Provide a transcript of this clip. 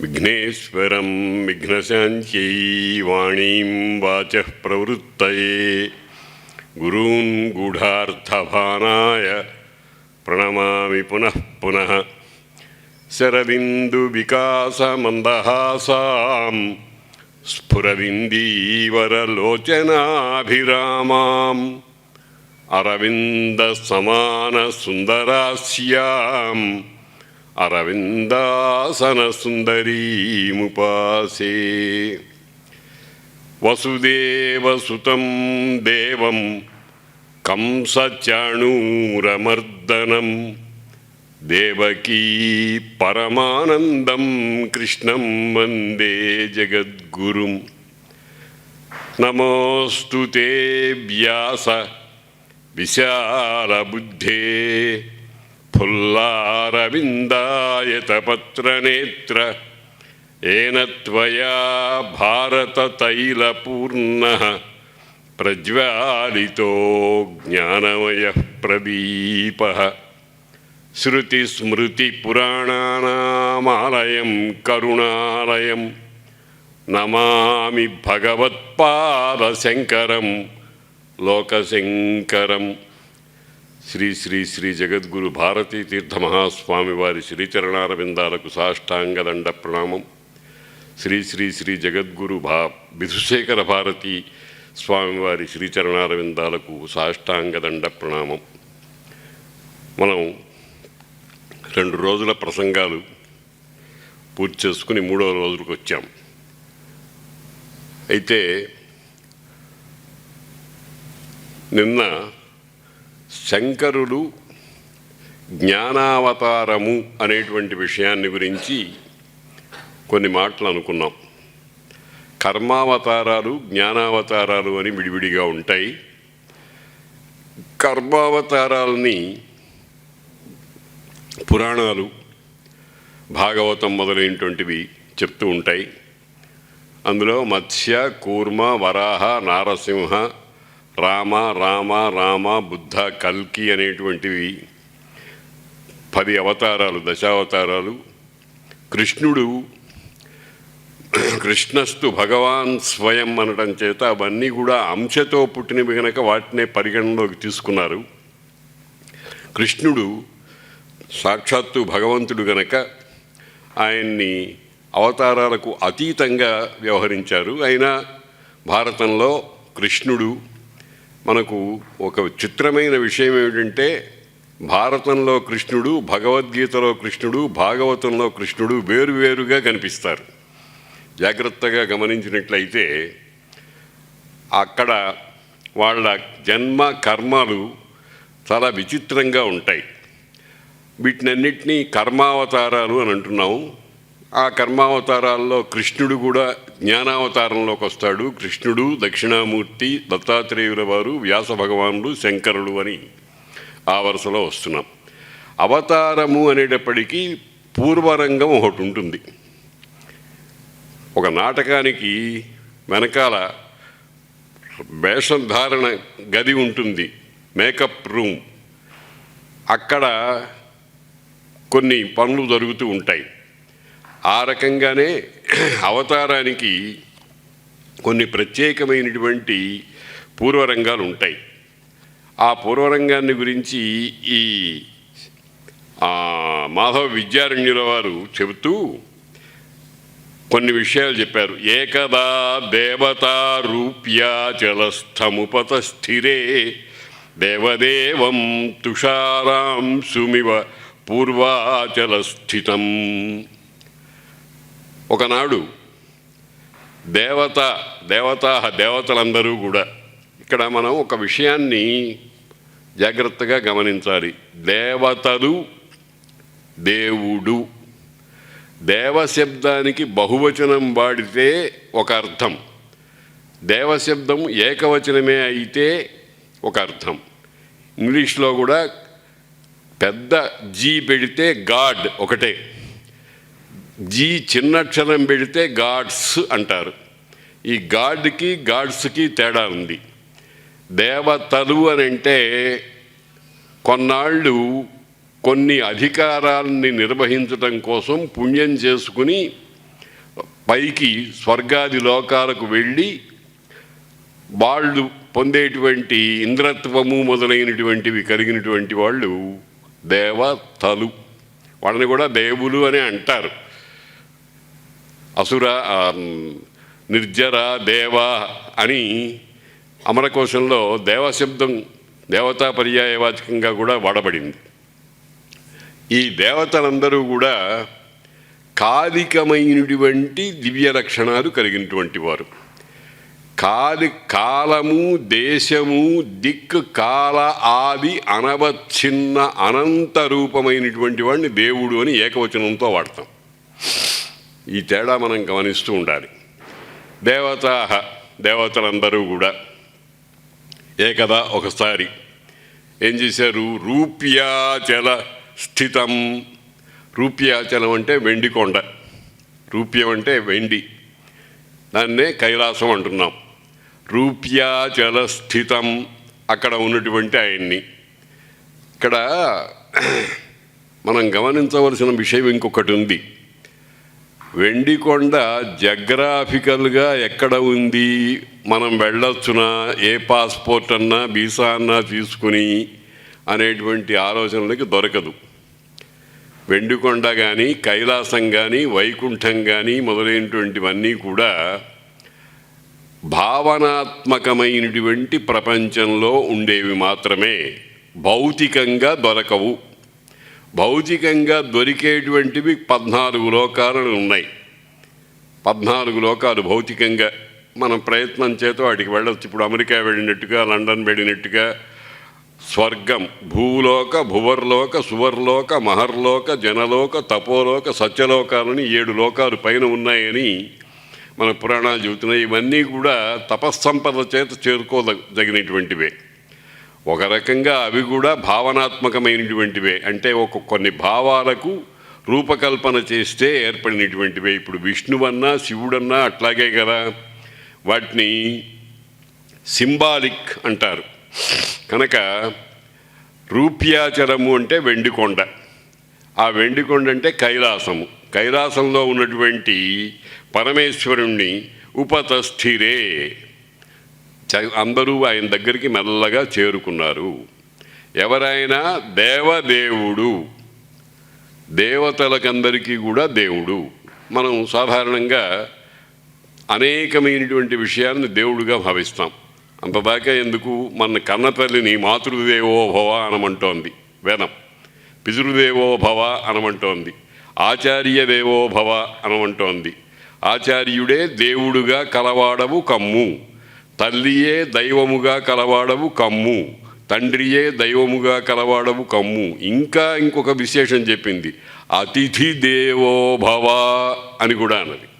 విఘ్నేశ్వరం విఘ్నశాంత్యై వాణీం వాచ ప్రవృత్తయే గురూన్ గూఢార్థభానాయ ప్రణమామి పునః పునః శరదిందువికాసమందహాసాం స్ఫురవిందీవరలోచనాభిరామాం అరవిందసమానసుందరాస్యాం अरविन्दासनसुन्दरीमुपासे वसुदेवसुतं देवं कंसचाणूरमर्दनं देवकी परमानन्दं कृष्णं वन्दे जगद्गुरुं नमोऽस्तु ते व्यास विशालबुद्धे ఫుల్లారవిందాయతపత్రనేత్ర ఏన త్వయా భారతతైలపూర్ణः. ప్రజ్వాలితో జ్ఞానమయः ప్రదీపः శృతిస్మృతిపురాణానామాలయం కరుణాలయం. నమామి భగవత్పాదశంకరం లోకశంకరం. శ్రీ శ్రీ శ్రీ జగద్గురు భారతీ తీర్థ మహాస్వామి వారి శ్రీచరణారవిందాలకు సాష్టాంగదండ ప్రణామం. శ్రీ శ్రీ శ్రీ జగద్గురు భా విధుశేఖర భారతి స్వామివారి శ్రీచరణారవిందాలకు సాష్టాంగదండ ప్రణామం. మనం రెండు రోజుల ప్రసంగాలు పూర్తి చేసుకుని మూడవ రోజులకు వచ్చాం. అయితే నిన్న శంకరుడు జ్ఞానావతారము అనేటువంటి విషయాన్ని గురించి కొన్ని మాటలు అనుకున్నాం. కర్మావతారాలు జ్ఞానావతారాలు అని విడివిడిగా ఉంటాయి. కర్మావతారాలని పురాణాలు భాగవతం మొదలైనటువంటివి చెప్తూ ఉంటాయి. అందులో మత్స్య కూర్మ వరాహ నారసింహ రామ రామ రామ బుద్ధ కల్కి అనేటువంటివి పది అవతారాలు దశావతారాలు. కృష్ణుడు కృష్ణస్తు భగవాన్ స్వయం అనడం చేత అవన్నీ కూడా అంశతో పుట్టినవి గనక వాటినే పరిగణలోకి తీసుకున్నారు. కృష్ణుడు సాక్షాత్తు భగవంతుడు గనక ఆయన్ని అవతారాలకు అతీతంగా వ్యవహరించారు. అయినా భారతంలో కృష్ణుడు మనకు ఒక చిత్రమైన విషయం ఏమిటంటే భారతంలో కృష్ణుడు భగవద్గీతలో కృష్ణుడు భాగవతంలో కృష్ణుడు వేరువేరుగా కనిపిస్తారు. జాగ్రత్తగా గమనించినట్లయితే అక్కడ వాళ్ళ జన్మ కర్మలు చాలా విచిత్రంగా ఉంటాయి. వీటినన్నిటినీ కర్మావతారాలు అని అంటున్నాము. ఆ కర్మావతారాల్లో కృష్ణుడు కూడా జ్ఞానావతారంలోకి వస్తాడు. కృష్ణుడు దక్షిణామూర్తి దత్తాత్రేయుల వారు వ్యాస భగవానుడు శంకరుడు అని ఆ వరుసలో వస్తున్నాం. అవతారము అనేటప్పటికీ పూర్వరంగం ఒకటి ఉంటుంది. ఒక నాటకానికి వెనకాల వేషం ధారణ గది ఉంటుంది. Makeup room. అక్కడ కొన్ని పనులు జరుగుతూ ఉంటాయి. ఆ రకంగానే అవతారానికి కొన్ని ప్రత్యేకమైనటువంటి పూర్వరంగాలు ఉంటాయి. ఆ పూర్వరంగాన్ని గురించి ఈ మాధవ విద్యారణ్యుల వారు చెబుతూ కొన్ని విషయాలు చెప్పారు. ఏకదా దేవతా రూప్యాచలస్థముపతస్థిరే దేవదేవం తుషారాం సుమివ పూర్వాచలస్థితం. ఒకనాడు దేవత దేవత దేవతలందరూ కూడా ఇక్కడ మనం ఒక విషయాన్ని జాగ్రత్తగా గమనించాలి. దేవతలు దేవుడు. దేవశబ్దానికి బహువచనం వాడితే ఒక అర్థం. దేవశబ్దం ఏకవచనమే అయితే ఒక అర్థం. ఇంగ్లీష్లో కూడా పెద్ద జీ పెడితే గాడ్ ఒకటే. జీ చిన్నక్షరం పెడితే గాడ్స్ అంటారు. ఈ గాడ్కి గాడ్స్కి తేడా ఉంది. దేవతలు అని అంటే కొన్నాళ్ళు కొన్ని అధికారాలని నిర్వహించటం కోసం పుణ్యం చేసుకుని పైకి స్వర్గాది లోకాలకు వెళ్ళి వాళ్ళు పొందేటువంటి ఇంద్రత్వము మొదలైనటువంటివి కలిగినటువంటి వాళ్ళు దేవతలు. వాళ్ళని కూడా దేవులు అని అంటారు. అసుర నిర్జర దేవ అని అమరకోశంలో దేవశబ్దం దేవతా పర్యాయవాచకంగా కూడా వాడబడింది. ఈ దేవతలందరూ కూడా కాలికమైనటువంటి దివ్య లక్షణాలు కలిగినటువంటి వారు. కాలి కాలము దేశము దిక్కు కాల ఆది అనవచ్ఛిన్న అనంత రూపమైనటువంటి వాడిని దేవుడు అని ఏకవచనంతో వాడతాం. ఈ తేడా మనం గమనిస్తూ ఉండాలి. దేవత దేవతలందరూ కూడా ఏకదా ఒకసారి ఏం చేశారు? రూప్యాచల స్థితం. రూప్యాచలం అంటే వెండి కొండ. రూప్యం అంటే వెండి. దాన్నే కైలాసం అంటున్నాం. రూప్యాచల స్థితం. అక్కడ ఉన్నటువంటి ఆయన్ని. ఇక్కడ మనం గమనించవలసిన విషయం ఇంకొకటి ఉంది. వెండికొండ జగ్రాఫికల్గా ఎక్కడ ఉంది? మనం వెళ్ళొచ్చునా? ఏ పాస్పోర్ట్ అన్నా వీసా అన్నా తీసుకుని అనేటువంటి ఆలోచనలకి దొరకదు. వెండికొండ కానీ కైలాసం కానీ వైకుంఠం కానీ మొదలైనటువంటివన్నీ కూడా భావనాత్మకమైనటువంటి ప్రపంచంలో ఉండేవి మాత్రమే. భౌతికంగా దొరకవు. భౌతికంగా దొరికేటువంటివి పద్నాలుగు లోకాలు ఉన్నాయి. పద్నాలుగు లోకాలు భౌతికంగా మనం ప్రయత్నం చేత వాటికి వెళ్ళొచ్చు. ఇప్పుడు అమెరికా వెళ్ళినట్టుగా లండన్ వెళ్ళినట్టుగా స్వర్గం భూలోక భువర్లోక సువర్లోక మహర్లోక జనలోక తపోలోక సత్యలోకాలని ఏడు లోకాలు పైన ఉన్నాయని మన పురాణాలు చెబుతున్నాయి. ఇవన్నీ కూడా తపస్సంపద చేత చేరుకోదగినటువంటివే. ఒక రకంగా అవి కూడా భావనాత్మకమైనటువంటివే. అంటే ఒక కొన్ని భావాలకు రూపకల్పన చేస్తే ఏర్పడినటువంటివే. ఇప్పుడు విష్ణువన్నా శివుడన్నా అట్లాగే కదా. వాటిని సింబాలిక్ అంటారు. కనుక రూప్యాచరము అంటే వెండికొండ. ఆ వెండికొండ అంటే కైలాసము. కైలాసంలో ఉన్నటువంటి పరమేశ్వరుణ్ణి ఉపతస్థిరే. అందరూ ఆయన దగ్గరికి మెల్లగా చేరుకున్నారు. ఎవరైనా దేవదేవుడు దేవతలకందరికీ కూడా దేవుడు. మనం సాధారణంగా అనేకమైనటువంటి విషయాలను దేవుడుగా భావిస్తాం. అంతదాకా ఎందుకు? మన కన్నతల్లిని మాతృదేవో భవ అనమంటోంది వేదం. పితృదేవో భవ అనమంటోంది. ఆచార్య దేవో భవ అనమంటోంది. ఆచార్యుడే దేవుడుగా కలవాడవు కమ్ము. తల్లియే దైవముగా కలవాడవు కమ్ము. తండ్రియే దైవముగా కలవాడవు కమ్ము. ఇంకా ఇంకొక విశేషం చెప్పింది. అతిథి దేవోభవ అని కూడా అన్నది.